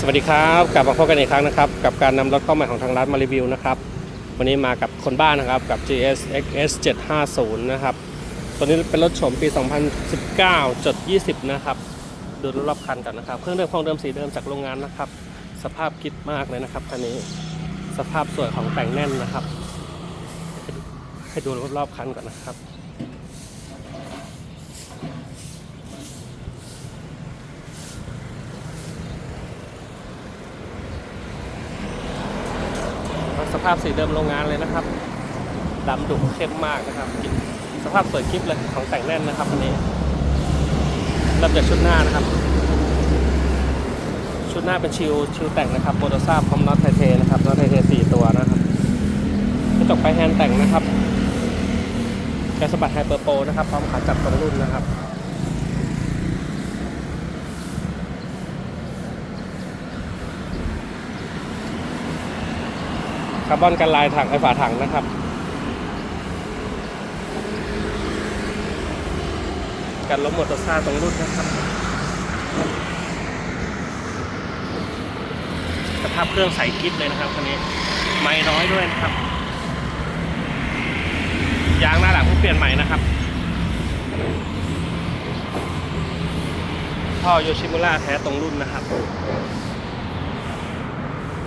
สวัสดีครับกลับมาพบกันอีกครั้งนะครับ กับการนำรถเข้าใหม่ของทางร้านมารีวิวนะครับวันนี้มากับคนบ้านนะครับกับ GS XS 750นะครับตัวนี้เป็นรถโฉมปี 2019จด20 นะครับดูรอบๆคันก่อนนะครับเครื่องเดิมของเดิมสีเดิมจากโรงงานนะครับ สภาพคิดมากเลยนะครับคันนี้สภาพสวยของแต่งแน่นนะครับ ให้ดูรอบๆคันก่อนนะครับ สภาพสีเดิมโรงงานเลยนะครับดำดุเข้มมากนะครับ สภาพสวยคลิปเลยของแต่งแน่นนะครับอันนี้เริ่มจากชุดหน้านะครับ ชุดหน้าเป็นชิวชิวแต่งนะครับโมโตซ่าพร้อมน็อตไทเทนะครับน็อตไทเทสี่ตัวนะครับกระจกไปแฮนด์แต่งนะครับแกนสบัดไฮเปอร์โปรนะครับพร้อมขาจับตรงรุ่นนะครับ คาร์บอนกันลายถังไอฝาถังนะครับ กันล้มมอเตอร์ซ่าตรงรุ่นนะครับสภาพเครื่องใสกิ๊บเลยนะครับคันนี้ไม่น้อยด้วยนะครับ ยางหน้าหลังเพิ่งเปลี่ยนใหม่นะครับท่อโยชิมุระแท้ตรงรุ่นนะครับ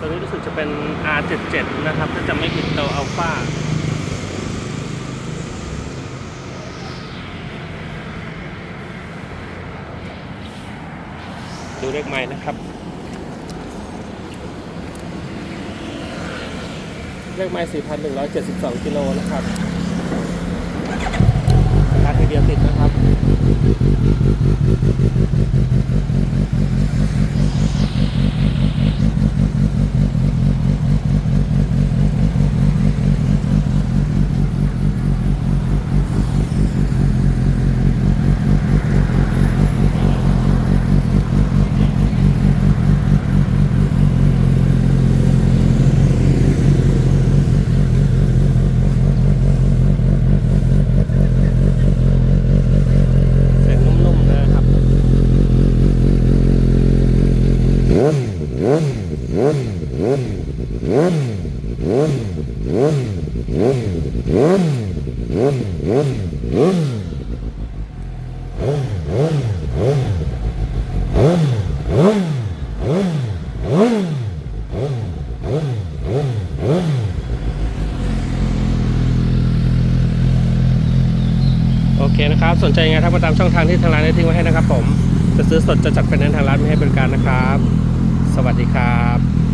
ตัวนี้รู้สึกจะเป็น R77 นะครับ ถ้าจะไม่ผิดตัวอัลฟาดูเลขใหม่นะครับ เลขไม้4,172 กิโลนะครับราคาทีเดียวติดนะครับ เสียงนุ่มๆนะครับ โอเคนะครับสนใจยังไงทักมาตามช่องทางที่ทางร้านได้ทิ้งไว้ให้นะครับผม จะซื้อสดจะจัดไฟแนนซ์ทางร้านไม่ให้บริการนะครับ สวัสดีครับ